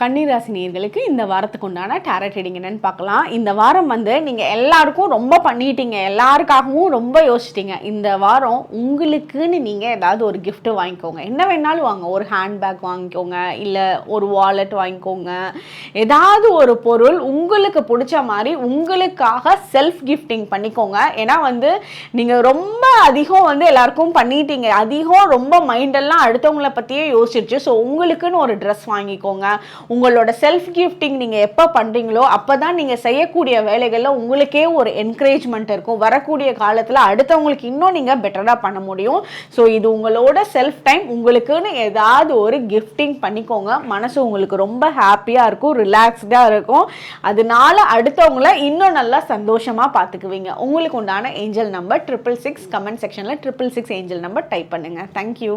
கன்னிராசினியர்களுக்கு இந்த வாரத்துக்கு உண்டான டேரட் ரீடிங் என்னன்னு பார்க்கலாம். இந்த வாரம் வந்து நீங்கள் எல்லாருக்கும் ரொம்ப பண்ணிட்டீங்க. எல்லாருக்காகவும் ரொம்ப யோசிச்சிட்டீங்க. இந்த வாரம் உங்களுக்குன்னு நீங்கள் ஏதாவது ஒரு கிஃப்ட்டு வாங்கிக்கோங்க. என்ன வேணாலும் வாங்க. ஒரு ஹேண்ட்பேக் வாங்கிக்கோங்க. இல்லை ஒரு வாலெட் வாங்கிக்கோங்க. ஏதாவது ஒரு பொருள் உங்களுக்கு பிடிச்ச மாதிரி உங்களுக்காக செல்ஃப் கிஃப்டிங் பண்ணிக்கோங்க. ஏன்னா வந்து நீங்கள் ரொம்ப அதிகம் வந்து எல்லாருக்கும் பண்ணிட்டீங்க. அதிகம் ரொம்ப மைண்டெல்லாம் அடுத்தவங்கள பற்றியே யோசிச்சிருச்சு. ஸோ உங்களுக்குன்னு ஒரு ட்ரெஸ் வாங்கிக்கோங்க. உங்களோட செல்ஃப் கிஃப்டிங் நீங்கள் எப்போ பண்ணுறீங்களோ அப்போ தான் நீங்கள் செய்யக்கூடிய வேலைகளில் உங்களுக்கே ஒரு என்கரேஜ்மெண்ட் இருக்கும். வரக்கூடிய காலத்தில் அடுத்தவங்களுக்கு இன்னும் நீங்கள் பெட்டராக பண்ண முடியும். ஸோ இது உங்களோட செல்ஃப் டைம் உங்களுக்குன்னு ஏதாவது ஒரு கிஃப்டிங் பண்ணிக்கோங்க. மனசு உங்களுக்கு ரொம்ப ஹாப்பியாக இருக்கும் ரிலாக்ஸ்டாக இருக்கும். அதனால அடுத்தவங்கள இன்னும் நல்லா சந்தோஷமாக பார்த்துக்குவீங்க உங்களுக்கு உண்டான angel number triple six comment செக்ஷனில் triple six angel number type பண்ணுங்கள் தேங்க்யூ